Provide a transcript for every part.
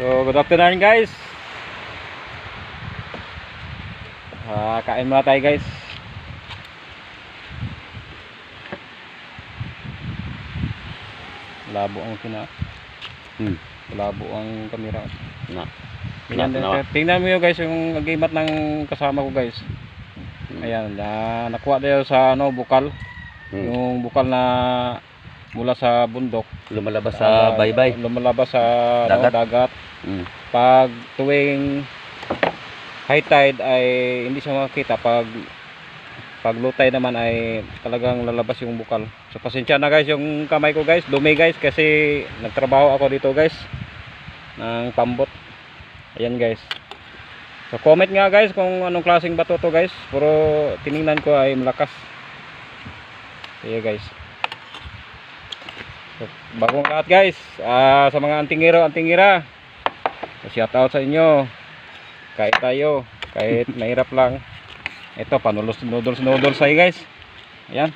So, good afternoon guys. Ah, kain muna tayo guys. Labo ang kina. Hmm. Labo ang kamera. Na. Tingnan, Na- tingnan mo yun guys yung agimat ng kasama ko guys. Hmm. Ayan, na, nakuha tayo sa ano, bukal. Hmm. Yung bukal na mula sa bundok. Lumalabas sa Ah, baybay. Lumalabas sa Dagat. dagat. dagat. Mm. Pag tuwing high tide ay hindi siya makikita. Pag pag low tide naman ay talagang lalabas yung bukal. So pasensya na guys yung kamay ko guys. Dumi guys kasi nagtrabaho ako dito guys. Ng pambot. Ayan guys. So comment nga guys kung anong klaseng bato to guys. Pero tiningnan ko ay malakas. Sige guys. So, bagong lahat guys. Ah, sa mga antingero, antingira. Shout out sa inyo. Kahit tayo, kahit mahirap lang. Ito, panulos noodles noodles tayo guys. Ayan.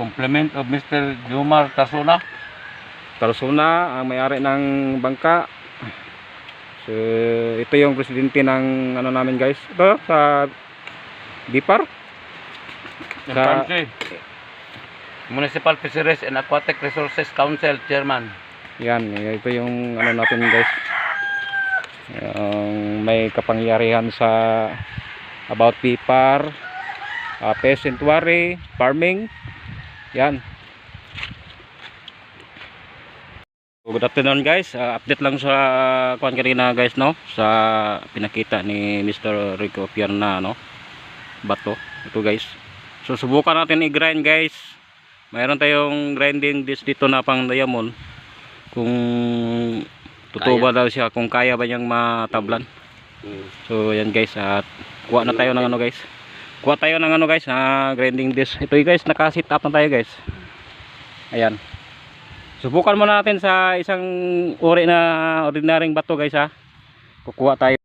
Compliment of Mr. Jumar Tasuna. Tarsuna, ang may-ari ng bangka. So, ito yung presidente ng ano namin guys. Ito sa Bipar. Sa- country. Municipal Fisheries and Aquatic Resources Council Chairman. Yan, ito yung ano natin guys. Yung may kapangyarihan sa about pipar, uh, peasantry, farming. Yan. Good afternoon guys. Ah, update lang sa kuan kanina guys no sa pinakita ni Mr. Rico Pierna no. Bato. Ito guys. So subukan natin i-grind guys. Mayroon tayong grinding disc dito na pang diamond. Kung totoo ba daw siya kung kaya ba niyang matablan. Mm. so yan guys at kuha na tayo ng ano guys. Kuha tayo ng ano guys na grinding disc. Ito yung guys naka sit up na tayo guys. Ayan. Subukan muna natin sa isang uri na ordinaryong bato guys ha. Kukuha tayo